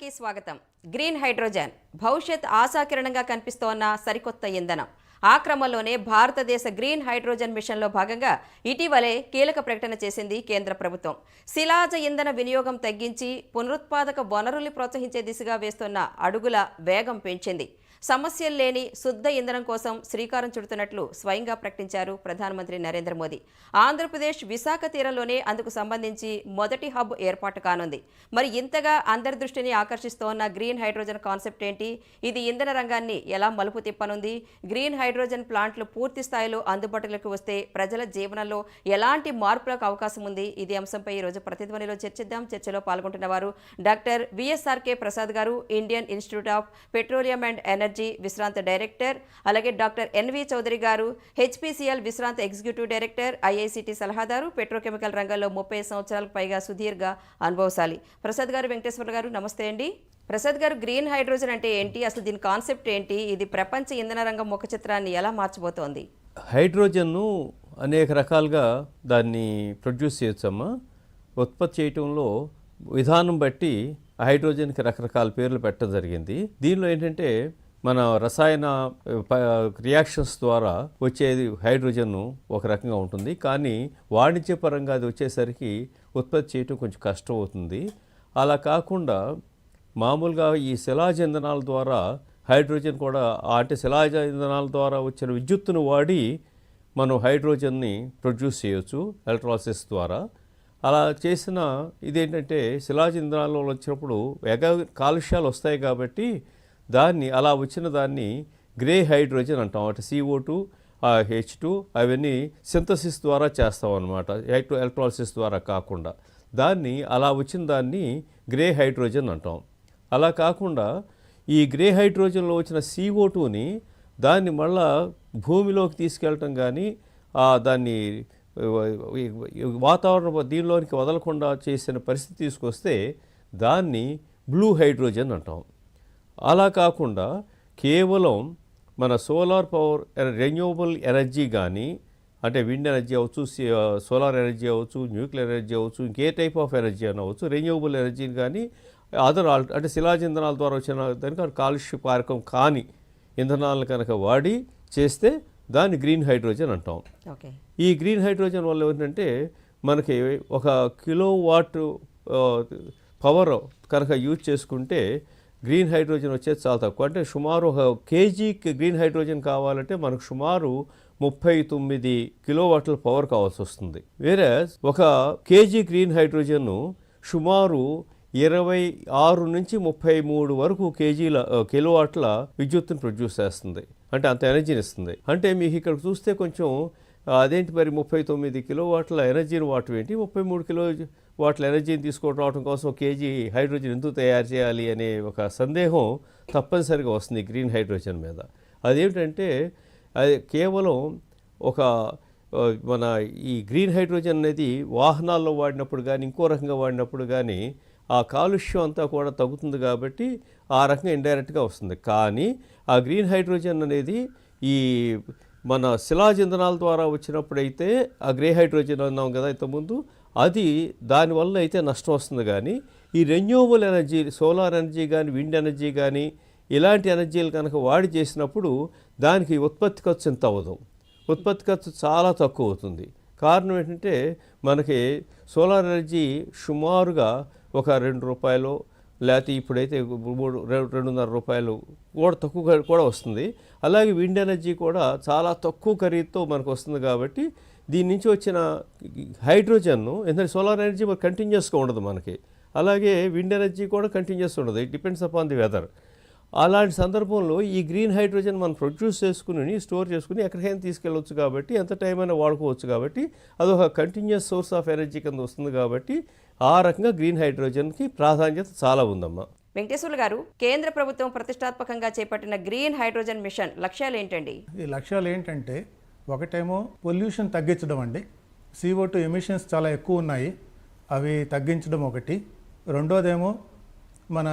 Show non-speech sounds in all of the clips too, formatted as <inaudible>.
కి స్వాగతం. Green hydrogen. భవిష్యత్ ఆశాకిరణంగా కనిపిస్తోన్న సరికొత్త ఇంధనం. ఆ క్రమంలోనే భారతదేశ గ్రీన్ హైడ్రోజన్ మిషన్లో భాగంగా ఇటీవలే కీలక ప్రకటన చేసింది కేంద్ర ప్రభుత్వం. శిలాజ ఇంధన వినియోగం తగ్గించి పునరుత్పాదక వనరుల్ని ప్రోత్సహించే దిశగా వేస్తున్న అడుగుల వేగం పెంచింది. సమస్యలు లేని శుద్ధ ఇంధనం కోసం శ్రీకారం చుడుతున్నట్లు స్వయంగా ప్రకటించారు ప్రధానమంత్రి నరేంద్ర మోదీ. ఆంధ్రప్రదేశ్ విశాఖ తీరంలోనే అందుకు సంబంధించి మొదటి హబ్ ఏర్పాటు కానుంది. మరి ఇంతగా అందరి దృష్టిని ఆకర్షిస్తోన్న గ్రీన్ హైడ్రోజన్ కాన్సెప్ట్ ఏంటి? ఇది ఇంధన రంగాన్ని ఎలా మలుపు తిప్పనుంది? గ్రీన్ హైడ్రోజన్ ప్లాంట్లు పూర్తి స్థాయిలో అందుబాటులోకి వస్తే ప్రజల జీవనంలో ఎలాంటి మార్పులకు అవకాశం ఉంది? ఇది అంశంపై ఈరోజు ప్రతిధ్వనిలో చర్చిద్దాం. చర్చలో పాల్గొంటున్న వారు doctor VSRK Prasad garu Indian Institute of Petroleum and Energy విశ్రాంత డైరెక్టర్ అలాగే doctor NV Chowdary garu HPCL విశ్రాంత ఎగ్జిక్యూటివ్ డైరెక్టర్ ఐఐసిటి సలహాదారు పెట్రోకెమికల్ రంగంలో ముప్పై సంవత్సరాలకు పైగా సుదీర్ఘ అనుభవశాలి. ప్రసాద్ గారు వెంకటేశ్వర గారు నమస్తే అండి. ప్రసాద్ గారు గ్రీన్ హైడ్రోజన్ అంటే ఏంటి? అసలు దీని కాన్సెప్ట్ ఏంటి? ఇది ప్రపంచ ఇంధన రంగం ముఖ చిత్రాన్ని ఎలా మార్చబోతోంది? హైడ్రోజన్ను అనేక రకాలుగా దాన్ని ప్రొడ్యూస్ చేయొచ్చమ్మా. ఉత్పత్తి చేయటంలో విధానం బట్టి హైడ్రోజన్కి రకరకాల పేర్లు పెట్టడం జరిగింది. దీనిలో ఏంటంటే మన రసాయన ప- రియాక్షన్స్ ద్వారా వచ్చేది హైడ్రోజన్ ఒక రకంగా ఉంటుంది. కానీ వాణిజ్యపరంగా అది వచ్చేసరికి ఉత్పత్తి చేయటం కొంచెం కష్టం అవుతుంది. అలా కాకుండా మామూలుగా ఈ శిలాజ ఇంధనాల ద్వారా హైడ్రోజన్ కూడా అంటే శిలాజ ఇంధనాల ద్వారా వచ్చిన విద్యుత్తును వాడి మనం హైడ్రోజన్ని ప్రొడ్యూస్ చేయొచ్చు ఎలక్ట్రాలసిస్ ద్వారా. అలా చేసిన ఇదేంటంటే శిలాజ ఇంధనాల్లో వచ్చినప్పుడు ఎగ కాలుష్యాలు వస్తాయి కాబట్టి దాన్ని అలా వచ్చిన దాన్ని గ్రే హైడ్రోజన్ అంటాం. అంటే సిఓ టూ హెచ్ టూ అవన్నీ సింథసిస్ ద్వారా చేస్తాం అనమాట ఎలక్ట్రాలసిస్ ద్వారా కాకుండా. దాన్ని అలా వచ్చిన దాన్ని గ్రే హైడ్రోజన్ అంటాం. అలా కాకుండా ఈ గ్రే హైడ్రోజన్లో వచ్చిన సిఓ టూని దాన్ని మళ్ళా భూమిలోకి తీసుకెళ్ళటం కానీ దాన్ని వాతావరణ దీనిలోనికి వదలకుండా చేసిన పరిస్థితి తీసుకొస్తే దాన్ని బ్లూ హైడ్రోజన్ అంటాం. అలా కాకుండా కేవలం మన సోలార్ పవర్ రెన్యూవబుల్ ఎనర్జీ కానీ అంటే విండ్ ఎనర్జీ అవ్వచ్చు సి- సోలార్ ఎనర్జీ అవ్వచ్చు న్యూక్లియర్ ఎనర్జీ అవ్వచ్చు ఇంకే టైప్ ఆఫ్ ఎనర్జీ అని అవ్వచ్చు రెన్యూవబుల్ ఎనర్జీని కానీ అదర్ ఆల్ అంటే శిలాజ ఇంధనాల ద్వారా వచ్చిన దానికి కాలుష్య కారకం కాని ఇంధనాలను కనుక వాడి చేస్తే దాన్ని గ్రీన్ హైడ్రోజన్ అంటాం. ఈ గ్రీన్ హైడ్రోజన్ వల్ల ఏంటంటే మనకి ఒక కిలో వాట్ పవర్ కనుక యూజ్ చేసుకుంటే గ్రీన్ హైడ్రోజన్ వచ్చేది చాలా తక్కువ. అంటే సుమారు ఒక కేజీకి గ్రీన్ హైడ్రోజన్ కావాలంటే మనకు సుమారు ముప్పై తొమ్మిది కిలోవాట్ల పవర్ కావాల్సి వస్తుంది. వేరే ఒక కేజీ గ్రీన్ హైడ్రోజన్ సుమారు ఇరవై ఆరు నుంచి ముప్పై మూడు వరకు కేజీల కిలోవాట్ల విద్యుత్తును ప్రొడ్యూస్ చేస్తుంది. అంటే అంత ఎనర్జీని ఇస్తుంది. అంటే మీకు ఇక్కడ చూస్తే కొంచెం అదేంటి మరి ముప్పై తొమ్మిది కిలోవాట్ల ఎనర్జీని వాటివేంటి ఏంటి? ముప్పై మూడు కిలో వాటిలో ఎనర్జీని తీసుకొని రావడం కోసం ఒక కేజీ హైడ్రోజన్ ఎందుకు తయారు చేయాలి అనే ఒక సందేహం తప్పనిసరిగా వస్తుంది గ్రీన్ హైడ్రోజన్ మీద. అదేమిటంటే అది కేవలం ఒక మన ఈ గ్రీన్ హైడ్రోజన్ అనేది వాహనాల్లో వాడినప్పుడు కానీ ఇంకో రకంగా వాడినప్పుడు కానీ ఆ కాలుష్యం అంతా కూడా తగ్గుతుంది కాబట్టి ఆ రకంగా ఇండైరెక్ట్గా వస్తుంది. కానీ ఆ గ్రీన్ హైడ్రోజన్ అనేది ఈ మన శిలాజ ఇంధనాల ద్వారా వచ్చినప్పుడైతే ఆ గ్రే హైడ్రోజన్ అన్నాం కదా ఇంతకుముందు అది దానివల్ల అయితే నష్టం వస్తుంది కానీ ఈ రెన్యూవబుల్ ఎనర్జీ సోలార్ ఎనర్జీ కానీ విండ్ ఎనర్జీ కానీ ఇలాంటి ఎనర్జీలు కనుక వాడి చేసినప్పుడు దానికి ఉత్పత్తి ఖర్చు ఎంత అవ్వదు. ఉత్పత్తి ఖర్చు చాలా తక్కువ అవుతుంది. కారణం ఏంటంటే మనకి సోలార్ ఎనర్జీ సుమారుగా ఒక రెండు రూపాయలు లేకపోతే ఇప్పుడైతే మూడు రెండు రెండున్నర రూపాయలు కూడా తక్కువ కూడా వస్తుంది. అలాగే విండ్ ఎనర్జీ కూడా చాలా తక్కువ ఖరీదుతో మనకు వస్తుంది కాబట్టి దీని నుంచి వచ్చిన హైడ్రోజన్ను ఎందుకంటే సోలార్ ఎనర్జీ మరి కంటిన్యూస్గా ఉండదు మనకి. అలాగే విండ్ ఎనర్జీ కూడా కంటిన్యూస్ ఉండదు. It depends upon the weather అలాంటి సందర్భంలో ఈ గ్రీన్ హైడ్రోజన్ మనం ప్రొడ్యూస్ చేసుకుని స్టోర్ చేసుకుని ఎక్కడికైనా తీసుకెళ్ళవచ్చు కాబట్టి ఎంత టైం అయినా వాడుకోవచ్చు కాబట్టి అదొక కంటిన్యూస్ సోర్స్ ఆఫ్ ఎనర్జీ కింద వస్తుంది కాబట్టి ఆ రకంగా గ్రీన్ హైడ్రోజన్కి ప్రాధాన్యత చాలా ఉందమ్మా. వెంకటేశ్వర్లు గారు కేంద్ర ప్రభుత్వం ప్రతిష్టాత్మకంగా చేపట్టిన గ్రీన్ హైడ్రోజన్ మిషన్ లక్ష్యాలు ఏంటండి? ఈ లక్ష్యాలు ఏంటంటే ఒకటేమో పొల్యూషన్ తగ్గించడం అండి. సిఓ టూ ఎమిషన్స్ చాలా ఎక్కువ ఉన్నాయి. అవి తగ్గించడం ఒకటి. రెండోదేమో మన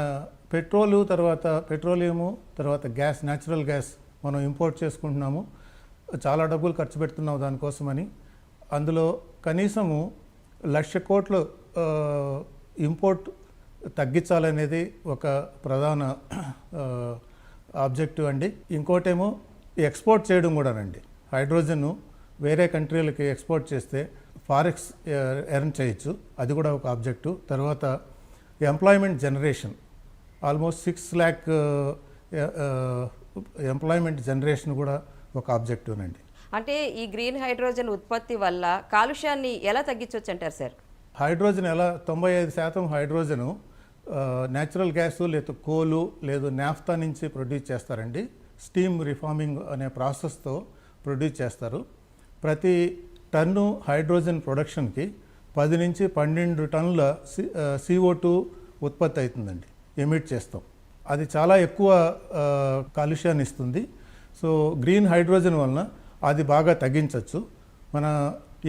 పెట్రోలు తర్వాత పెట్రోలియము తర్వాత గ్యాస్ న్యాచురల్ గ్యాస్ మనం ఇంపోర్ట్ చేసుకుంటున్నాము. చాలా డబ్బులు ఖర్చు పెడుతున్నాం దానికోసమని. అందులో కనీసము లక్ష కోట్లు ఇంపోర్ట్ తగ్గించాలనేది ఒక ప్రధాన ఆబ్జెక్టివ్ అండి. ఇంకోటేమో ఎక్స్పోర్ట్ చేయడం కూడానండి. హైడ్రోజన్ వేరే కంట్రీలకి ఎక్స్పోర్ట్ చేస్తే ఫారెక్స్ ఎర్న్ చేయొచ్చు. అది కూడా ఒక ఆబ్జెక్టివ్ తర్వాత employment generation. Almost six lakh employment generation కూడా ఒక ఆబ్జెక్టివ్ అండి అంటే ఈ గ్రీన్ హైడ్రోజన్ ఉత్పత్తి వల్ల కాలుష్యాన్ని ఎలా తగ్గించవచ్చు అంటారు సార్? హైడ్రోజన్ ఎలా తొంభై ఐదు శాతం హైడ్రోజను న్యాచురల్ గ్యాస్ లేదా కోలు లేదు నాఫ్తా నుంచి ప్రొడ్యూస్ చేస్తారండి. స్టీమ్ రిఫార్మింగ్ అనే ప్రాసెస్తో ప్రొడ్యూస్ చేస్తారు. ప్రతి టన్ను హైడ్రోజన్ ప్రొడక్షన్కి పది నుంచి పన్నెండు టన్నుల సిఓ టూ ఉత్పత్తి అవుతుందండి ఎమిట్ చేస్తాం. అది చాలా ఎక్కువ కాలుష్యాన్ని ఇస్తుంది. సో గ్రీన్ హైడ్రోజన్ వలన అది బాగా తగ్గించవచ్చు మన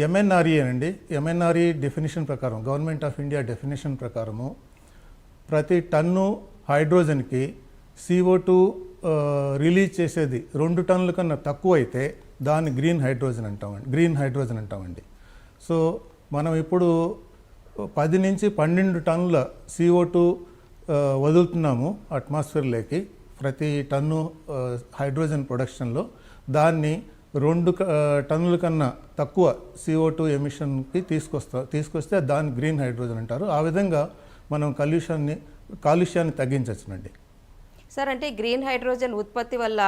ఎంఎన్ఆర్ఈ అండి. ఎంఎన్ఆర్ఈ డెఫినేషన్ ప్రకారం గవర్నమెంట్ ఆఫ్ ఇండియా డెఫినేషన్ ప్రకారము ప్రతి టన్ను హైడ్రోజన్కి సిఓ టూ రిలీజ్ చేసేది రెండు టన్నుల కన్నా తక్కువ అయితే దాన్ని గ్రీన్ హైడ్రోజన్ అంటామండి గ్రీన్ హైడ్రోజన్ అంటామండి. సో మనం ఇప్పుడు పది నుంచి పన్నెండు టన్నుల సిఓ టూ వదులుతున్నాము అట్మాస్ఫియర్లోకి. ప్రతి టన్ను హైడ్రోజన్ ప్రొడక్షన్లో దాన్ని రెండు టన్నుల కన్నా తక్కువ సిఓ టూ ఎమిషన్కి తీసుకొస్తా తీసుకొస్తే దాన్ని గ్రీన్ హైడ్రోజన్ అంటారు. ఆ విధంగా మనం కాలుష్యాన్ని కాలుష్యాన్ని తగ్గించవచ్చునండి. సార్ అంటే గ్రీన్ హైడ్రోజన్ ఉత్పత్తి వల్ల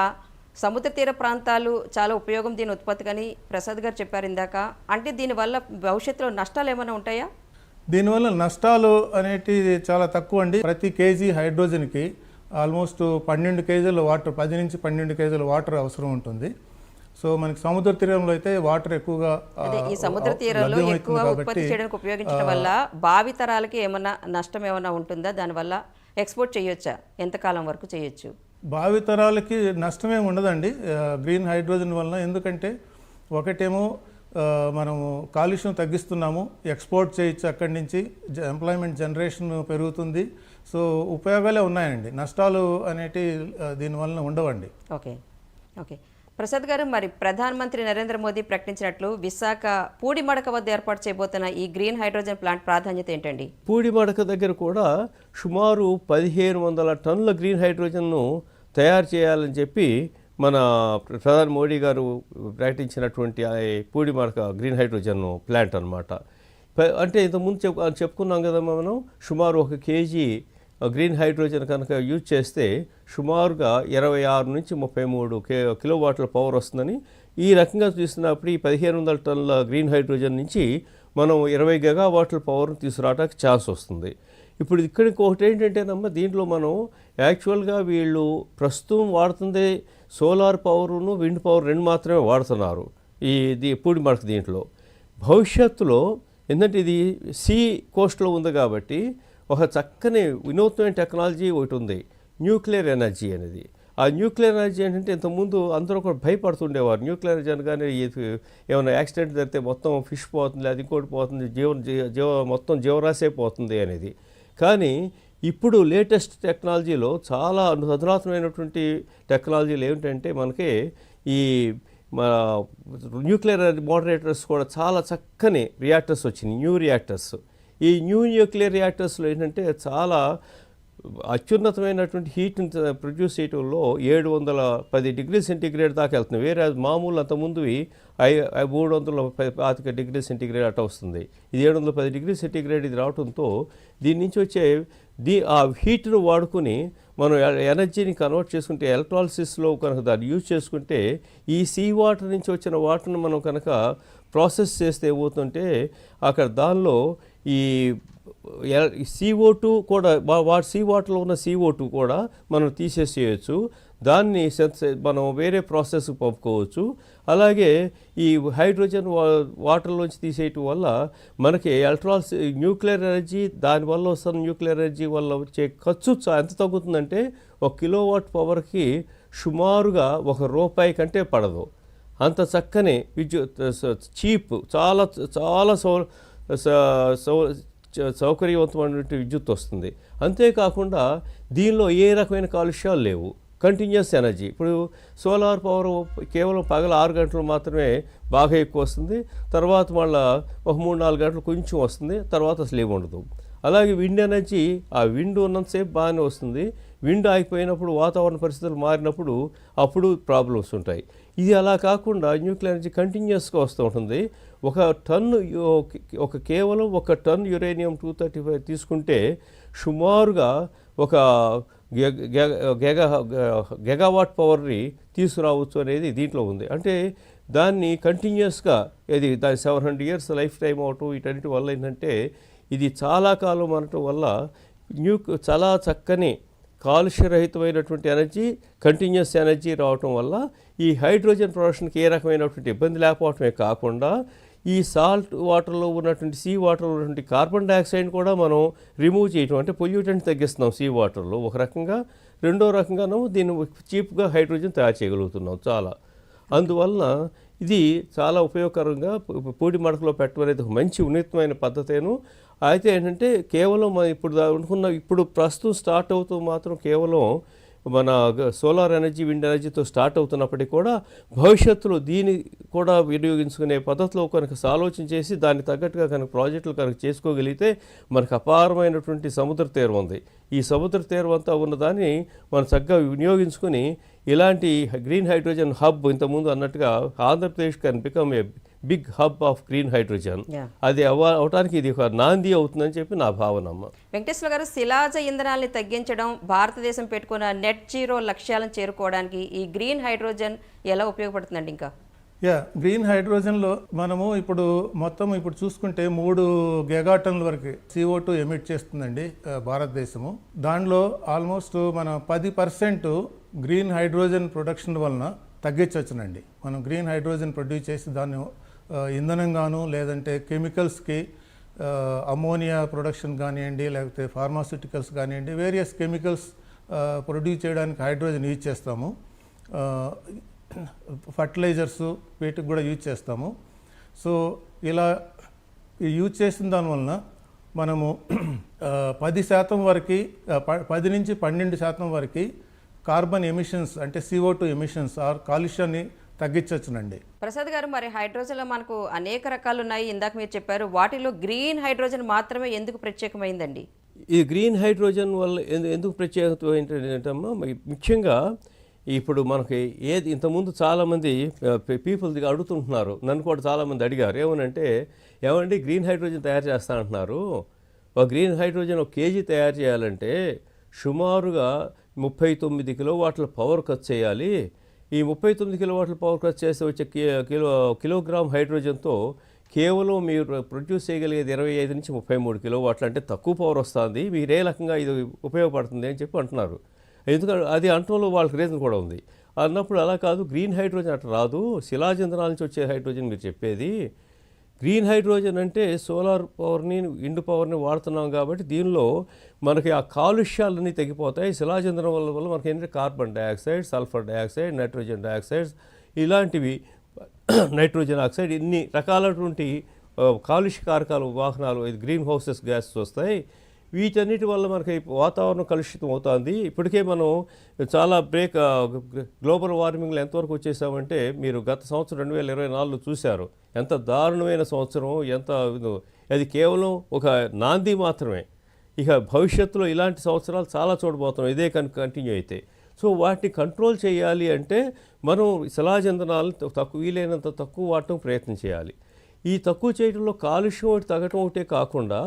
సముద్ర తీర ప్రాంతాలు చాలా ఉపయోగం దీని ఉత్పత్తి కానీ ప్రసాద్ గారు చెప్పారు ఇందాక. అంటే దీనివల్ల భవిష్యత్తులో నష్టాలు ఏమైనా ఉంటాయా? దీనివల్ల నష్టాలు అనేటివి చాలా తక్కువ అండి. ప్రతి కేజీ హైడ్రోజన్కి ఆల్మోస్ట్ పన్నెండు కేజీల వాటర్ పది నుంచి పన్నెండు కేజీల వాటర్ అవసరం ఉంటుంది. సో మనకి సముద్ర తీరంలో అయితే వాటర్ ఎక్కువగా ఈ సముద్ర తీరంలో ఎక్కువ ఉత్పత్తి చేయడానికి ఉపయోగించడం వల్ల భావి తరాలకి ఏమైనా నష్టం ఏమైనా ఉంటుందా? దానివల్ల ఎక్స్పోర్ట్ చేయొచ్చా? ఎంతకాలం వరకు చేయొచ్చు? భావి తరాలకి నష్టమే ఉండదండి. గ్రీన్ హైడ్రోజన్ వలన ఎందుకంటే ఒకటేమో మనము కాలుష్యం తగ్గిస్తున్నాము ఎక్స్పోర్ట్ చేయొచ్చు అక్కడి నుంచి ఎంప్లాయ్మెంట్ జనరేషన్ పెరుగుతుంది. సో ఉపయోగాలే ఉన్నాయండి. నష్టాలు అనేటి ఆ, దీనివలన ఉండవండి. ఓకే. ఓకే. ప్రసాద్ గారు మరి ప్రధానమంత్రి నరేంద్ర మోదీ ప్రకటించినట్లు విశాఖ పూడిమడక వద్ద ఏర్పాటు చేయబోతున్న ఈ గ్రీన్ హైడ్రోజన్ ప్లాంట్ ప్రాధాన్యత ఏంటండి? పూడిమడక దగ్గర కూడా సుమారు పదిహేను వందల టన్నుల గ్రీన్ హైడ్రోజన్ను తయారు చేయాలని చెప్పి మన ప్రధాని మోడీ గారు ప్రకటించినటువంటి ఆ పూడిమడక గ్రీన్ హైడ్రోజన్ ప్లాంట్ అనమాట అంటే ఇంతకుముందు చెప్పు చెప్పుకున్నాం కదా మనం సుమారు ఒక కేజీ గ్రీన్ హైడ్రోజన్ కనుక యూజ్ చేస్తే సుమారుగా ఇరవై ఆరు నుంచి ముప్పై మూడు కే కిలో పవర్ వస్తుందని ఈ రకంగా చూసినప్పుడు ఈ పదిహేను వందల టన్నుల గ్రీన్ హైడ్రోజన్ నుంచి మనం ఇరవై గగా పవర్ను తీసుకురావడానికి ఛాన్స్ వస్తుంది. ఇప్పుడు ఇక్కడ ఇంకొకటి ఏంటంటేనమ్మా దీంట్లో మనం యాక్చువల్గా వీళ్ళు ప్రస్తుతం వాడుతుంది సోలార్ పవర్ను విండ్ పవర్ రెండు మాత్రమే వాడుతున్నారు. ఈ ఇది ఎప్పుడు మనకు దీంట్లో. భవిష్యత్తులో ఎందుకంటే ఇది సీ కోస్ట్లో ఉంది కాబట్టి ఒక చక్కని వినూత్నమైన టెక్నాలజీ ఒకటి ఉంది న్యూక్లియర్ ఎనర్జీ అనేది. ఆ న్యూక్లియర్ ఎనర్జీ ఏంటంటే ఇంతకుముందు అందరూ కూడా భయపడుతుండేవారు. న్యూక్లియర్ ఎనర్జీ అనగానే ఏమైనా యాక్సిడెంట్ జరిగితే మొత్తం ఫిష్ పోతుంది అది ఇంకోటి పోతుంది జీవన జీవ మొత్తం జీవరాశే పోతుంది అనేది. కానీ ఇప్పుడు లేటెస్ట్ టెక్నాలజీలో చాలా అధునాతనమైనటువంటి టెక్నాలజీలు ఏమిటంటే మనకి ఈ న్యూక్లియర్ మోడరేటర్స్ కూడా చాలా చక్కని రియాక్టర్స్ వచ్చినాయి న్యూ రియాక్టర్స్. ఈ న్యూ న్యూక్లియర్ రియాక్టర్స్లో ఏంటంటే చాలా అత్యున్నతమైనటువంటి హీట్ని ప్రొడ్యూస్ చేయటంలో ఏడు వందల పది డిగ్రీ సెంటీగ్రేడ్ దాకా వెళ్తుంది. వేరే మామూలు అంతముందువి ఐ ఐ మూడు వందల పాతిక డిగ్రీ సెంటీగ్రేడ్ అట్లా వస్తుంది. ఇది ఏడు వందల పది డిగ్రీ సెంటీగ్రేడ్ ఇది రావడంతో దీని నుంచి వచ్చే దీ ఆ హీట్ను వాడుకుని మనం ఎనర్జీని కన్వర్ట్ చేసుకుంటే ఎలక్ట్రాలసిస్లో కనుక దాన్ని యూజ్ చేసుకుంటే ఈ సీ వాటర్ నుంచి వచ్చిన వాటర్ని మనం కనుక ప్రాసెస్ చేస్తే ఏమవుతుంటే అక్కడ దానిలో ఈ సిఓ టూ కూడా వాటి సీ వాటర్లో ఉన్న సిఓ టూ కూడా మనం తీసేసేయచ్చు. దాన్ని మనం వేరే ప్రాసెస్కి పంపుకోవచ్చు. అలాగే ఈ హైడ్రోజన్ వా వాటర్లోంచి తీసేయటం వల్ల మనకి ఎలక్ట్రాల్స్ న్యూక్లియర్ ఎనర్జీ దానివల్ల వస్తున్న న్యూక్లియర్ ఎనర్జీ వల్ల వచ్చే ఖర్చు చా- ఎంత తగ్గుతుందంటే ఒక కిలోవాట్ పవర్కి సుమారుగా ఒక రూపాయి కంటే పడదు. అంత చక్కని విద్యుత్ చీప్ చాలా చాలా సౌ స- సౌ- సౌకర్యవంతమైనటువంటి విద్యుత్ వస్తుంది. అంతేకాకుండా దీనిలో ఏ రకమైన కాలుష్యాలు లేవు. Continuous energy. ఇప్పుడు సోలార్ పవర్ కేవలం పగల ఆరు గంటలు మాత్రమే బాగా ఎక్కువ వస్తుంది. తర్వాత మళ్ళీ ఒక మూడు నాలుగు గంటలు కొంచెం వస్తుంది. తర్వాత అసలు ఏమి ఉండదు. అలాగే విండ్ ఎనర్జీ ఆ విండ్ ఉన్నంతసేపు బాగానే వస్తుంది. విండ్ ఆగిపోయినప్పుడు వాతావరణ పరిస్థితులు మారినప్పుడు అప్పుడు ప్రాబ్లమ్స్ ఉంటాయి. ఇది అలా కాకుండా న్యూక్లియర్ ఎనర్జీ కంటిన్యూస్గా వస్తూ ఉంటుంది. ఒక టన్ను ఒక కేవలం ఒక ton uranium two thirty five తీసుకుంటే సుమారుగా ఒక గెగ- గెగ- గెగ గెగావాట్ పవర్ని తీసుకురావచ్చు అనేది దీంట్లో ఉంది. అంటే దాన్ని కంటిన్యూస్గా ఇది దాని seven hundred years life time అవటం వీటన్నిటి వల్ల ఏంటంటే ఇది చాలా కాలం అనటం వల్ల న్యూ చాలా చక్కని కాలుష్యరహితమైనటువంటి ఎనర్జీ కంటిన్యూస్ ఎనర్జీ రావటం వల్ల ఈ హైడ్రోజన్ ప్రొడక్షన్కి ఏ రకమైనటువంటి ఇబ్బంది లేకపోవటమే కాకుండా ఈ సాల్ట్ వాటర్లో ఉన్నటువంటి సీ వాటర్లో ఉన్నటువంటి కార్బన్ డైఆక్సైడ్ కూడా మనం రిమూవ్ చేయటం అంటే పొల్యూటెంట్ తగ్గిస్తున్నాం సీ వాటర్లో. ఒక రకంగా రెండో రకంగాను దీన్ని చీప్గా హైడ్రోజన్ తయారు చేయగలుగుతున్నాం చాలా. అందువలన ఇది చాలా ఉపయోగకరంగా పూడి మడకలో పెట్టడం అనేది ఒక మంచి ఉన్నతమైన పద్ధతేను. అయితే ఏంటంటే కేవలం మనం ఇప్పుడు అనుకున్న ఇప్పుడు ప్రస్తుతం స్టార్ట్ అవుతూ మాత్రం కేవలం మన సోలార్ ఎనర్జీ విండ్ ఎనర్జీతో స్టార్ట్ అవుతున్నప్పటికీ కూడా భవిష్యత్తులో దీన్ని కూడా వినియోగించుకునే పద్ధతిలో కనుక ఆలోచన చేసి దానికి తగ్గట్టుగా కనుక ప్రాజెక్టులు కనుక చేసుకోగలిగితే మనకు అపారమైనటువంటి సముద్ర తీరం ఉంది. ఈ సముద్ర తీరం అంతా ఉన్నదాన్ని మనం చక్కగా వినియోగించుకుని ఇలాంటి గ్రీన్ హైడ్రోజన్ హబ్ ఇంతకుముందు అన్నట్టుగా Andhra Pradesh can become a big hub of green hydrogen. అది అవ అవటానికి ఇది ఒక నాంది అవుతుందని చెప్పి నా భావన అమ్మ. వెంకటేశ్వర గారు శిలాజ ఇంధనాల్ని తగ్గించడం భారతదేశం పెట్టుకున్న నెట్ జీరో లక్ష్యాలను చేరుకోవడానికి ఈ గ్రీన్ హైడ్రోజన్ ఎలా ఉపయోగపడుతుందండి ఇంకా? యా గ్రీన్ హైడ్రోజన్లో మనము ఇప్పుడు మొత్తం ఇప్పుడు చూసుకుంటే మూడు గెగాటన్ల వరకు సిఓ టూ ఎమిట్ చేస్తుందండి భారతదేశము. దానిలో ఆల్మోస్ట్ మన పది పర్సెంట్ గ్రీన్ హైడ్రోజన్ ప్రొడక్షన్ వలన తగ్గించవచ్చునండి. మనం గ్రీన్ హైడ్రోజన్ ప్రొడ్యూస్ చేసి దాన్ని ఇంధనంగాను లేదంటే కెమికల్స్కి అమోనియా ప్రొడక్షన్ కానివ్వండి లేకపోతే ఫార్మాస్యూటికల్స్ కానివ్వండి వేరియస్ కెమికల్స్ ప్రొడ్యూస్ చేయడానికి హైడ్రోజన్ యూజ్ చేస్తాము. ఫర్టిలైజర్స్ వీటికి కూడా యూజ్ చేస్తాము. సో ఇలా యూజ్ చేసిన దానివలన మనము పది శాతం వరకు పది నుంచి పన్నెండు శాతం వరకు కార్బన్ ఎమిషన్స్ అంటే సిఓ టూ ఎమిషన్స్ ఆర్ కాలుష్యాన్ని తగ్గించవచ్చునండి. ప్రసాద్ గారు మరి హైడ్రోజన్లో మనకు అనేక రకాలు ఉన్నాయి ఇందాక మీరు చెప్పారు వాటిలో గ్రీన్ హైడ్రోజన్ మాత్రమే ఎందుకు ప్రత్యేకమైందండి? ఈ గ్రీన్ హైడ్రోజన్ వల్ల ఎందు- ఎందుకు ప్రత్యేకత మరి ముఖ్యంగా ఇప్పుడు మనకి ఏది ఇంతకుముందు చాలామంది పీపుల్ అడుగుతుంటున్నారు. నన్ను కూడా చాలామంది అడిగారు. ఏమనంటే ఏమండి గ్రీన్ హైడ్రోజన్ తయారు చేస్తా అంటున్నారు ఒక గ్రీన్ హైడ్రోజన్ ఒక కేజీ తయారు చేయాలంటే సుమారుగా ముప్పై తొమ్మిది కిలోవాట్ల పవర్ ఖర్చు చేయాలి. ఈ ముప్పై తొమ్మిది కిలోవాట్ల పవర్ ఖర్చు చేస్తే వచ్చే కిలో కిలోగ్రామ్ హైడ్రోజన్తో కేవలం మీరు ప్రొడ్యూస్ చేయగలిగేది ఇరవై ఐదు నుంచి ముప్పై మూడు కిలోవాట్లు అంటే తక్కువ పవర్ వస్తుంది. మీరు ఏ రకంగా ఇది ఉపయోగపడుతుంది అని చెప్పి అంటున్నారు. ఎందుకంటే అది అంటంలో వాళ్ళకి రీజన్ కూడా ఉంది. అన్నప్పుడు అలా కాదు గ్రీన్ హైడ్రోజన్ అట్లా రాదు శిలాజంధ్రాల నుంచి వచ్చే హైడ్రోజన్ మీరు చెప్పేది. గ్రీన్ హైడ్రోజన్ అంటే సోలార్ పవర్ని ఇండు పవర్ని వాడుతున్నాం కాబట్టి దీనిలో మనకి ఆ కాలుష్యాలన్నీ తగ్గిపోతాయి శిలాచంద్రం వల్ల వల్ల మనకి ఏంటంటే carbon dioxide sulphur dioxide nitrogen dioxides ఇలాంటివి <clears throat> నైట్రోజన్ ఆక్సైడ్ ఇన్ని రకాలటువంటి కాలుష్య కారకాలు వాహనాలు ఇది గ్రీన్ హౌసెస్ గ్యాసెస్ వస్తాయి. వీటన్నిటి వల్ల మనకి వాతావరణం కలుషితం అవుతుంది. ఇప్పటికే మనం చాలా బ్రేక్ గ్లోబల్ వార్మింగ్లో ఎంతవరకు వచ్చేసామంటే మీరు గత సంవత్సరం రెండు వేల ఇరవై నాలుగులో చూశారు. ఎంత దారుణమైన సంవత్సరం ఎంత అది కేవలం ఒక నాంది మాత్రమే. ఇక భవిష్యత్తులో ఇలాంటి సంవత్సరాలు చాలా చూడబోతున్నాం ఇదే కనుక కంటిన్యూ అయితే. సో వాటిని కంట్రోల్ చేయాలి అంటే మనం శిలాజంధనాలు తక్కువ వీలైనంత తక్కువ వాడటం ప్రయత్నం చేయాలి. ఈ తక్కువ చేయడంలో కాలుష్యం ఒకటి తగ్గటం ఒకటే కాకుండా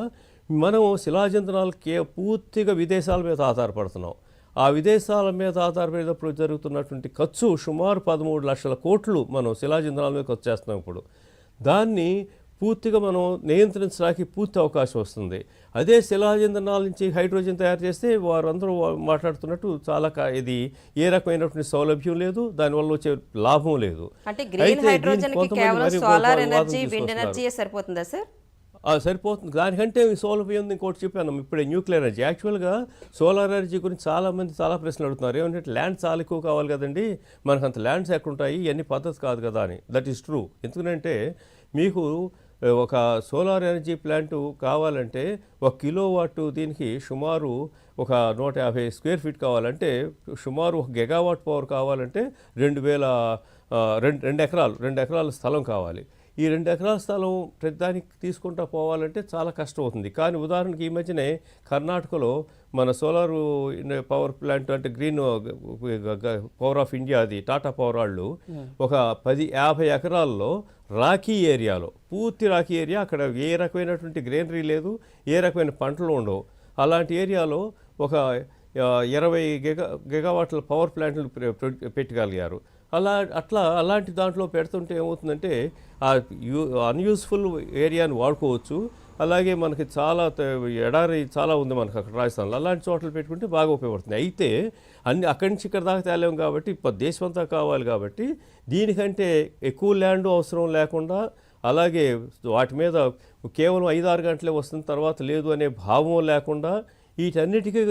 మనం శిలాజంధనాలు కే పూర్తిగా విదేశాల మీద ఆధారపడుతున్నాం. ఆ విదేశాల మీద ఆధారపడినప్పుడు జరుగుతున్నటువంటి ఖర్చు సుమారు పదమూడు లక్షల కోట్లు మనం శిలాజంధనాల మీద ఖర్చు చేస్తున్నాం ఇప్పుడు. దాన్ని పూర్తిగా మనం నియంత్రించడానికి పూర్తి అవకాశం వస్తుంది. అదే శిలాజంధనాల నుంచి హైడ్రోజన్ తయారు చేస్తే వారందరూ మాట్లాడుతున్నట్టు చాలా ఇది ఏ రకమైనటువంటి సౌలభ్యం లేదు దానివల్ల వచ్చే లాభం లేదు. అంటే గ్రీన్ హైడ్రోజన్ కేవలం సోలార్ ఎనర్జీ విండ్. ఎనర్జీ సరిపోతుందా సార్? సరిపోతుంది. దానికంటే సోలార్ ఉంది. ఇంకోటి చెప్పాను. ఇప్పుడే న్యూక్లియర్ ఎనర్జీ. యాక్చువల్గా సోలార్ ఎనర్జీ గురించి చాలామంది చాలా ప్రశ్నలు అడుగుతున్నారు. ఏమంటే ల్యాండ్ చాలా ఎక్కువ కావాలి కదండి. మనకు అంత ల్యాండ్స్ ఎక్కడుంటాయి? ఇవన్నీ పద్ధతి కాదు కదా అని. దట్ ఈస్ ట్రూ ఎందుకంటే మీకు ఒక సోలార్ ఎనర్జీ ప్లాంట్ కావాలంటే ఒక కిలో వాటు దీనికి సుమారు ఒక నూట యాభై స్క్వేర్ ఫీట్ కావాలంటే సుమారు ఒక గెగావాట్ పవర్ కావాలంటే రెండు వేల రెండు రెండు ఎకరాలు రెండు ఎకరాల స్థలం కావాలి. ఈ రెండు ఎకరాల స్థలం ప్రతిదానికి తీసుకుంటా పోవాలంటే చాలా కష్టం అవుతుంది కానీ ఉదాహరణకి ఈ మధ్యనే కర్ణాటకలో మన సోలార్ పవర్ ప్లాంట్ అంటే గ్రీన్ పవర్ ఆఫ్ ఇండియా అది టాటా పవర్ వాళ్ళు ఒక పది యాభై ఎకరాల్లో రాఖీ ఏరియాలో పూర్తి రాఖీ ఏరియా అక్కడ ఏ రకమైనటువంటి గ్రీనరీ లేదు ఏ రకమైన పంటలు ఉండవు. అలాంటి ఏరియాలో ఒక ఇరవై గిగా గిగావాట్ల పవర్ ప్లాంట్లు పెట్టగలిగారు. అలా అట్లా అలాంటి దాంట్లో పెడుతుంటే ఏమవుతుందంటే ఆ యూ అన్యూస్ఫుల్ ఏరియాని వాడుకోవచ్చు. అలాగే మనకి చాలా ఎడారి చాలా ఉంది మనకు అక్కడ రాజస్థాన్లో. అలాంటి చోట్ల పెట్టుకుంటే బాగా ఉపయోగపడుతుంది. అయితే అన్ని అక్కడి నుంచి ఇక్కడ దాకా తేలేము కాబట్టి ఇప్పుడు దేశం అంతా కావాలి కాబట్టి దీనికంటే ఎక్కువ ల్యాండ్ అవసరం లేకుండా అలాగే వాటి మీద కేవలం ఐదు ఆరు గంటలే వస్తుంది తర్వాత లేదు అనే భావం లేకుండా వీటన్నిటికీ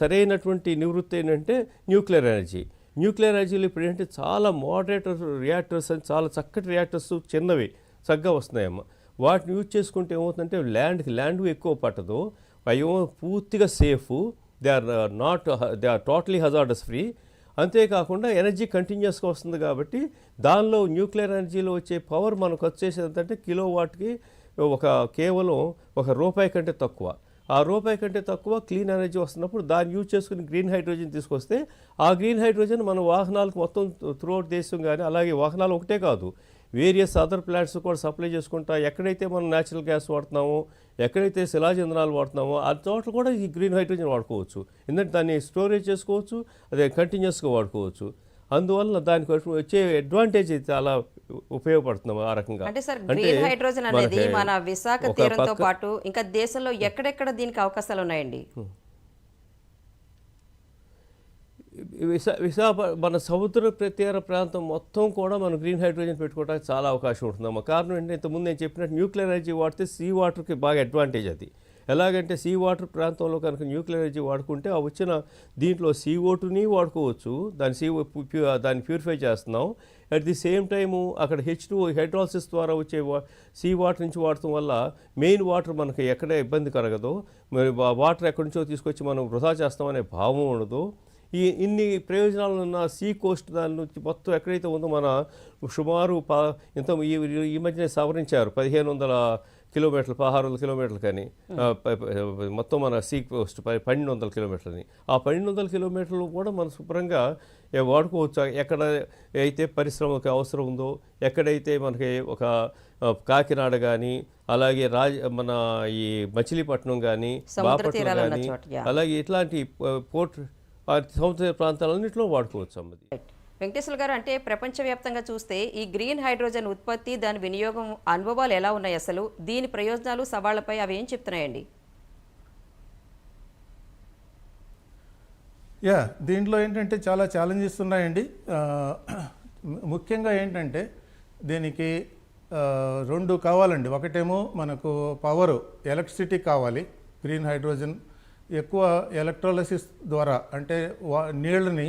సరైనటువంటి నివృత్తి ఏంటంటే న్యూక్లియర్ ఎనర్జీ. న్యూక్లియర్ ఎనర్జీలు ఇప్పుడు ఏంటంటే చాలా మోడరేటర్ రియాక్టర్స్ అని చాలా చక్కటి రియాక్టర్స్ చిన్నవి చక్కగా వస్తున్నాయమ్మ. వాటిని యూజ్ చేసుకుంటే ఏమవుతుందంటే ల్యాండ్కి ల్యాండ్ ఎక్కువ పట్టదు. అవి పూర్తిగా safe. They are not they are totally hazardous free. అంతేకాకుండా ఎనర్జీ కంటిన్యూస్గా వస్తుంది కాబట్టి దానిలో న్యూక్లియర్ ఎనర్జీలో వచ్చే పవర్ మనకు వచ్చేసేది ఏంటంటే కిలో వాట్కి ఒక కేవలం ఒక రూపాయి కంటే తక్కువ. ఆ రూపాయి కంటే తక్కువ క్లీన్ ఎనర్జీ వస్తున్నప్పుడు దాన్ని యూజ్ చేసుకుని గ్రీన్ హైడ్రోజన్ తీసుకొస్తే ఆ గ్రీన్ హైడ్రోజన్ మన వాహనాలకు మొత్తం త్రూఅవుట్ దేశం కానీ అలాగే వాహనాలు ఒకటే కాదు వేరియస్ అదర్ ప్లాంట్స్ కూడా సప్లై చేసుకుంటా ఎక్కడైతే మనం న్యాచురల్ గ్యాస్ వాడుతున్నామో ఎక్కడైతే శిలాజంధ్రాలు వాడుతున్నామో ఆ చోట్ల కూడా ఈ గ్రీన్ హైడ్రోజన్ వాడుకోవచ్చు. ఎందుకంటే దాన్ని స్టోరేజ్ చేసుకోవచ్చు అదే కంటిన్యూస్గా వాడుకోవచ్చు. అందువల్ల దానికి వచ్చే అడ్వాంటేజ్ చాలా ఉపయోగపడుతున్నాం ఆ రకంగా. అంటే సార్ గ్రీన్ హైడ్రోజన్ అనేది మన విశాఖ తీరంతో పాటు ఇంకా దేశంలో ఎక్కడెక్కడ దీనికి అవకాశాలు ఉన్నాయండి? విశా మన సముద్ర తీర ప్రాంతం మొత్తం కూడా మనం గ్రీన్ హైడ్రోజన్ పెట్టుకోవడానికి చాలా అవకాశం ఉంటుందమ్మా. కారణం ఏంటంటే ఇంతకుముందు నేను చెప్పినట్టు న్యూక్లియర్ ఎనర్జీ వాడితే సీ వాటర్కి బాగా అడ్వాంటేజ్ అది. ఎలాగంటే సీ వాటర్ ప్రాంతంలో కనుక న్యూక్లియర్ ఎనర్జీ వాడుకుంటే ఆ వచ్చిన దీంట్లో సీ ఓటుని వాడుకోవచ్చు. దాని సీ దాన్ని ప్యూరిఫై చేస్తున్నాం. అట్ ది సేమ్ టైము అక్కడ హెచ్ టూ హైడ్రాలసిస్ ద్వారా వచ్చే సీ వాటర్ నుంచి వాడటం వల్ల మెయిన్ వాటర్ మనకి ఎక్కడ ఇబ్బంది కలగదు. మరి వాటర్ ఎక్కడి నుంచో తీసుకొచ్చి మనం వృధా చేస్తామనే భావం ఉండదు. ఈ ఇన్ని ప్రయోజనాలు ఉన్న సీ కోస్ట్ దాని నుంచి మొత్తం ఎక్కడైతే ఉందో మన సుమారు ప ఇంత ఈ మధ్యనే సవరించారు పదిహేను వందల కిలోమీటర్లు పదహారు వందల కిలోమీటర్లు కానీ ప- మొత్తం మన సీ కోస్ట్ పన్నెండు వందల కిలోమీటర్లని ఆ పన్నెండు వందల కిలోమీటర్లు కూడా మనం శుభ్రంగా వాడుకోవచ్చు. ఎక్కడ అయితే పరిశ్రమకు అవసరం ఉందో ఎక్కడైతే మనకి ఒక కాకినాడ కానీ అలాగే రాజ మన ఈ మచిలీపట్నం కానీ ఉన్న కానీ. అలాగే ఇట్లాంటి పోర్ట్ సముద్ర ప్రాంతాలన్నింటిలో వాడుకోవచ్చు అమ్మది. వెంకటేశ్వర గారు అంటే ప్రపంచవ్యాప్తంగా చూస్తే ఈ గ్రీన్ హైడ్రోజన్ ఉత్పత్తి దాని వినియోగం అనుభవాలు ఎలా ఉన్నాయి అసలు? దీని ప్రయోజనాలు సవాళ్ళపై అవి ఏం చెప్తున్నాయండి? యా దీంట్లో ఏంటంటే చాలా ఛాలెంజెస్ ఉన్నాయండి. ముఖ్యంగా ఏంటంటే దీనికి రెండు కావాలండి. ఒకటేమో మనకు పవర్ ఎలక్ట్రిసిటీ కావాలి గ్రీన్ హైడ్రోజన్ ఎక్కువ ఎలక్ట్రాలసిస్ ద్వారా అంటే వా నీళ్ళని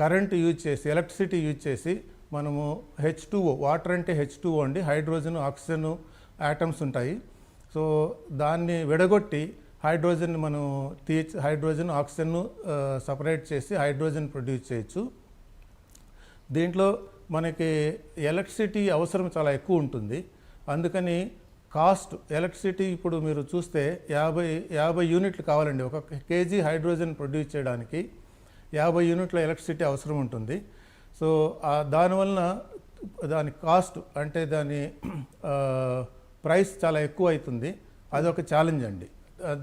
కరెంట్ యూజ్ చేసి ఎలక్ట్రిసిటీ యూజ్ చేసి మనము హెచ్ టూ వాటర్ అంటే హెచ్ టూ అండి హైడ్రోజన్ ఆక్సిజన్ యాటమ్స్ ఉంటాయి. సో దాన్ని విడగొట్టి హైడ్రోజన్ మనం తీ హైడ్రోజన్ ఆక్సిజన్ను సపరేట్ చేసి హైడ్రోజన్ ప్రొడ్యూస్ చేయొచ్చు. దీంట్లో మనకి ఎలక్ట్రిసిటీ అవసరం చాలా ఎక్కువ ఉంటుంది. అందుకని కాస్ట్ ఎలక్ట్రిసిటీ ఇప్పుడు మీరు చూస్తే యాభై యాభై యూనిట్లు కావాలండి. ఒక కేజీ హైడ్రోజన్ ప్రొడ్యూస్ చేయడానికి యాభై యూనిట్ల ఎలక్ట్రిసిటీ అవసరం ఉంటుంది. సో దానివలన దాని కాస్ట్ అంటే దాని ప్రైస్ చాలా ఎక్కువ అవుతుంది. అదొక ఛాలెంజ్ అండి.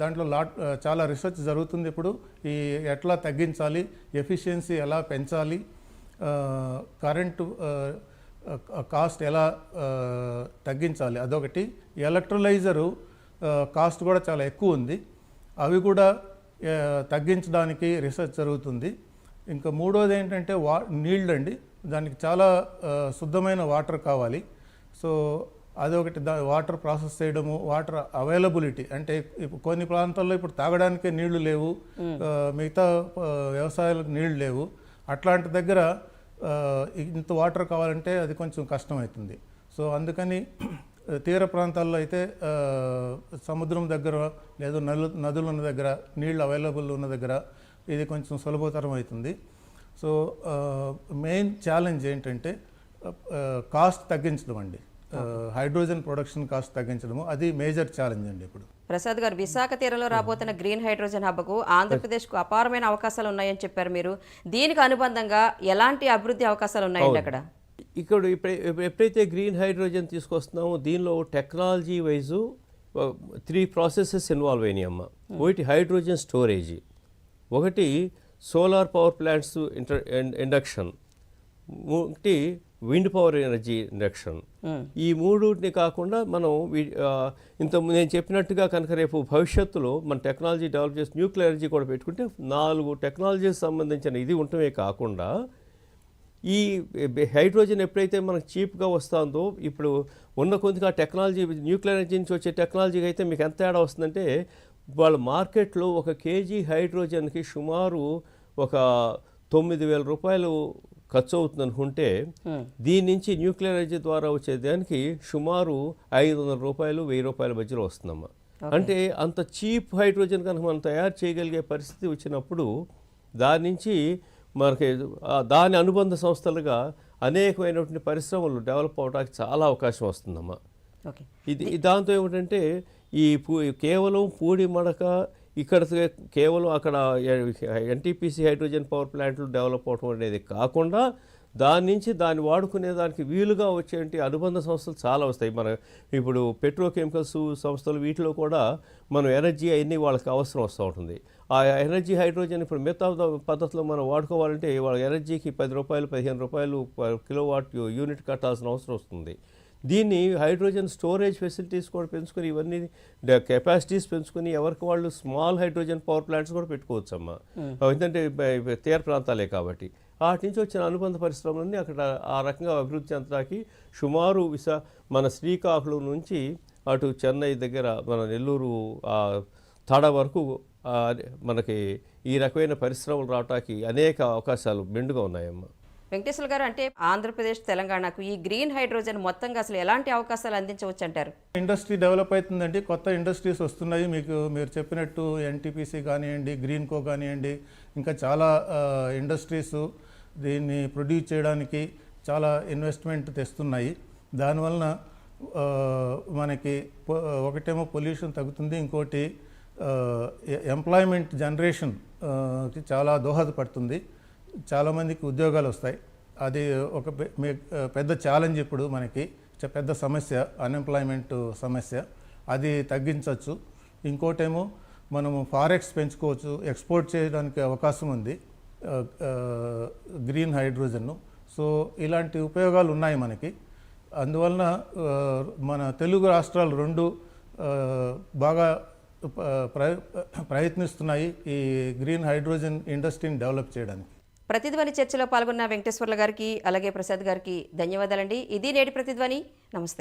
దాంట్లో లాట్ చాలా రీసెర్చ్ జరుగుతుంది ఇప్పుడు. ఈ ఎట్లా తగ్గించాలి ఎఫిషియన్సీ ఎలా పెంచాలి కరెంటు కాస్ట్ ఎలా తగ్గించాలి? అదొకటి. ఎలక్ట్రలైజరు కాస్ట్ కూడా చాలా ఎక్కువ ఉంది. అవి కూడా తగ్గించడానికి రీసెర్చ్ జరుగుతుంది. ఇంకా మూడోది ఏంటంటే వా నీళ్ళు అండి దానికి చాలా శుద్ధమైన వాటర్ కావాలి. సో అదొకటి. దా వాటర్ ప్రాసెస్ చేయడము వాటర్ అవైలబిలిటీ. అంటే ఇప్పుడు కొన్ని ప్రాంతాల్లో ఇప్పుడు తాగడానికే నీళ్ళు లేవు. మిగతా వ్యవసాయాలకు నీళ్ళు లేవు. అట్లాంటి దగ్గర ఇంత వాటర్ కావాలంటే అది కొంచెం కష్టమవుతుంది. సో అందుకని <clears throat> తీర ప్రాంతాల్లో అయితే సముద్రం దగ్గర లేదా నలు నదులు ఉన్న దగ్గర నీళ్ళు అవైలబుల్ ఉన్న దగ్గర ఇది కొంచెం సులభతరం అవుతుంది. సో మెయిన్ ఛాలెంజ్ ఏంటంటే కాస్ట్ తగ్గించడం అండి. హైడ్రోజన్ ప్రొడక్షన్ కాస్ట్ తగ్గించడము అది మేజర్ ఛాలెంజ్ అండి ఇప్పుడు. ప్రసాద్ గారు విశాఖ తీరంలో రాబోతున్న గ్రీన్ హైడ్రోజన్ హబ్కు ఆంధ్రప్రదేశ్కు అపారమైన అవకాశాలు ఉన్నాయని చెప్పారు మీరు. దీనికి అనుబంధంగా ఎలాంటి అభివృద్ధి అవకాశాలు ఉన్నాయండి అక్కడ? ఇక్కడ ఇప్పుడు ఎప్పుడైతే గ్రీన్ హైడ్రోజన్ తీసుకొస్తున్నామో దీనిలో technology wise three processes involve అయినాయమ్మ ఒకటి హైడ్రోజన్ స్టోరేజ్ ఒకటి solar power plants inter induction ఒకటి విండ్ పవర్ ఎనర్జీ ఇండక్షన్ ఈ మూడుని కాకుండా మనం ఇంత నేను చెప్పినట్టుగా కనుక రేపు భవిష్యత్తులో మన టెక్నాలజీ డెవలప్ చేసి న్యూక్లియర్ ఎనర్జీ కూడా పెట్టుకుంటే నాలుగు టెక్నాలజీకి సంబంధించిన ఇది ఉండటమే కాకుండా ఈ హైడ్రోజన్ ఎప్పుడైతే మనకు చీప్గా వస్తుందో ఇప్పుడు ఉన్న కొద్దిగా టెక్నాలజీ న్యూక్లియర్ ఎనర్జీ నుంచి వచ్చే టెక్నాలజీకి అయితే మీకు ఎంత తేడా వస్తుందంటే వాళ్ళ మార్కెట్లో ఒక కేజీ హైడ్రోజన్కి సుమారు ఒక తొమ్మిది వేల రూపాయలు ఖర్చు అవుతుంది అనుకుంటే దీని నుంచి న్యూక్లియర్ ఎనర్జీ ద్వారా వచ్చే దానికి సుమారు ఐదు వందల రూపాయలు వెయ్యి రూపాయల మధ్యలో వస్తుందమ్మా. అంటే అంత చీప్ హైడ్రోజన్ కనుక మనం తయారు చేయగలిగే పరిస్థితి వచ్చినప్పుడు దాని నుంచి మనకి దాని అనుబంధ సంస్థలుగా అనేకమైనటువంటి పరిశ్రమలు డెవలప్ అవడానికి చాలా అవకాశం వస్తుందమ్మా. ఇది దాంతో ఏమిటంటే ఈ పూ కేవలం పూడి మడక ఇక్కడ కేవలం అక్కడ ఎన్టీపీసీ హైడ్రోజన్ పవర్ ప్లాంట్లు డెవలప్ అవడం అనేది కాకుండా దాని నుంచి దాన్ని వాడుకునే దానికి వీలుగా వచ్చేటి అనుబంధ సంస్థలు చాలా వస్తాయి. మన ఇప్పుడు పెట్రోకెమికల్స్ సంస్థలు వీటిలో కూడా మనం ఎనర్జీ అవన్నీ వాళ్ళకి అవసరం వస్తూ ఉంటుంది. ఆ ఎనర్జీ హైడ్రోజన్ ఇప్పుడు మిగతా పద్ధతిలో మనం వాడుకోవాలంటే వాళ్ళ ఎనర్జీకి పది రూపాయలు పదిహేను రూపాయలు కిలోవాట్ యూనిట్ కట్టాల్సిన అవసరం వస్తుంది. దీన్ని హైడ్రోజన్ స్టోరేజ్ ఫెసిలిటీస్ కూడా పెంచుకొని ఇవన్నీ కెపాసిటీస్ పెంచుకొని ఎవరికి వాళ్ళు స్మాల్ హైడ్రోజన్ పవర్ ప్లాంట్స్ కూడా పెట్టుకోవచ్చు అమ్మా ఎందుకంటే తీర ప్రాంతాలే కాబట్టి. వాటి నుంచి వచ్చిన అనుబంధ పరిశ్రమలన్నీ అక్కడ ఆ రకంగా అభివృద్ధి చెందడానికి సుమారు విశా మన శ్రీకాకుళం నుంచి అటు చెన్నై దగ్గర మన నెల్లూరు తడ వరకు మనకి ఈ రకమైన పరిశ్రమలు రావడానికి అనేక అవకాశాలు మెండుగా ఉన్నాయమ్మా. వెంకటేశ్వర గారు అంటే ఆంధ్రప్రదేశ్ తెలంగాణకు ఈ గ్రీన్ హైడ్రోజన్ మొత్తంగా అసలు ఎలాంటి అవకాశాలు అందించవచ్చు అంటారు? ఇండస్ట్రీ డెవలప్ అవుతుందండి. కొత్త ఇండస్ట్రీస్ వస్తున్నాయి. మీకు మీరు చెప్పినట్టు ఎన్టీపీసీ కానివ్వండి గ్రీన్ కో కానివ్వండి ఇంకా చాలా ఇండస్ట్రీస్ దీన్ని ప్రొడ్యూస్ చేయడానికి చాలా ఇన్వెస్ట్మెంట్ తెస్తున్నాయి. దానివలన మనకి ఒకటేమో పొల్యూషన్ తగ్గుతుంది. ఇంకోటి ఎంప్లాయ్మెంట్ జనరేషన్కి చాలా దోహదపడుతుంది. చాలామందికి ఉద్యోగాలు వస్తాయి. అది ఒక పెద్ద ఛాలెంజ్ ఇప్పుడు మనకి. చ- పెద్ద సమస్య అన్ఎంప్లాయ్మెంట్ సమస్య. అది తగ్గించవచ్చు. ఇంకోటేమో మనము ఫారెక్స్ పెంచుకోవచ్చు. ఎక్స్పోర్ట్ చేయడానికి అవకాశం ఉంది. గ్రీన్ హైడ్రోజన్ను సో ఇలాంటి ఉపయోగాలు ఉన్నాయి మనకి. అందువలన మన తెలుగు రాష్ట్రాలు రెండు బాగా ప్రయత్నిస్తున్నాయి ఈ గ్రీన్ హైడ్రోజన్ ఇండస్ట్రీని డెవలప్ చేయడానికి. ప్రతిధ్వని చర్చలో పాల్గొన్న వెంకటేశ్వర్ల గారికి అలాగే ప్రసాద్ గారికి ధన్యవాదాలండి. ఇది నేటి ప్రతిధ్వని. నమస్తే.